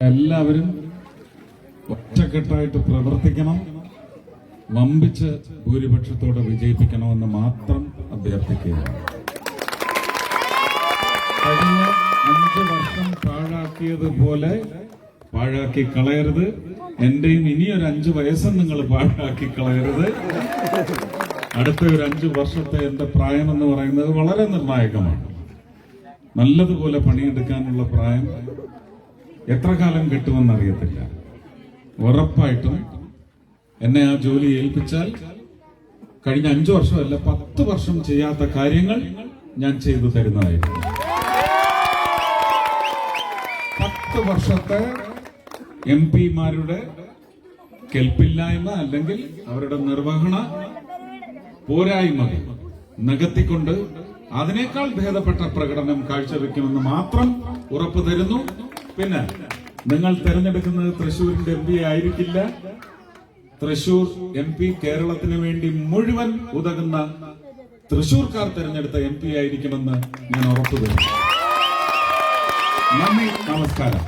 എല്ലാവരും ഒറ്റക്കെട്ടായിട്ട് പ്രവർത്തിക്കണം. വമ്പിച്ച് ഭൂരിപക്ഷത്തോടെ വിജയിപ്പിക്കണമെന്ന് മാത്രം അഭ്യർത്ഥിക്കുകയാണ്. കഴിഞ്ഞ അഞ്ച് വർഷം പാഴാക്കിയതുപോലെ പാഴാക്കി കളയരുത്. എന്റെയും ഇനിയൊരു അഞ്ച് വയസ്സും നിങ്ങൾ പാഴാക്കി കളയരുത്. അടുത്ത ഒരു അഞ്ച് വർഷത്തെ എന്റെ പ്രായം എന്ന് പറയുന്നത് വളരെ നിർണായകമാണ്. നല്ലതുപോലെ പണിയെടുക്കാനുള്ള പ്രായം എത്ര കാലം കിട്ടുമെന്ന് അറിയത്തില്ല ഉറപ്പായിട്ടും എന്നെ ആ ജോലി ഏൽപ്പിച്ചാൽ കഴിഞ്ഞ അഞ്ചു വർഷമല്ല പത്ത് വർഷം ചെയ്യാത്ത കാര്യങ്ങൾ ഞാൻ ചെയ്തു തരുന്നതായിരുന്നു. പത്ത് വർഷത്തെ എം പിമാരുടെ കെൽപ്പില്ലായ്മ അല്ലെങ്കിൽ അവരുടെ നിർവഹണ പോരായ്മകൾ നികത്തിക്കൊണ്ട് അതിനേക്കാൾ ഭേദപ്പെട്ട പ്രകടനം കാഴ്ചവെക്കുമെന്ന് മാത്രം ഉറപ്പു തരുന്നു. പിന്നെ നിങ്ങൾ തെരഞ്ഞെടുക്കുന്നത് തൃശൂരിന്റെ എം പി ആയിരിക്കില്ല. തൃശൂർ എം പി കേരളത്തിന് വേണ്ടി മുഴുവൻ ഉതകുന്ന തൃശൂർക്കാർ തെരഞ്ഞെടുത്ത എം പി ആയിരിക്കുമെന്ന് ഞാൻ ഉറപ്പുവരുന്നു നന്ദി നമസ്കാരം.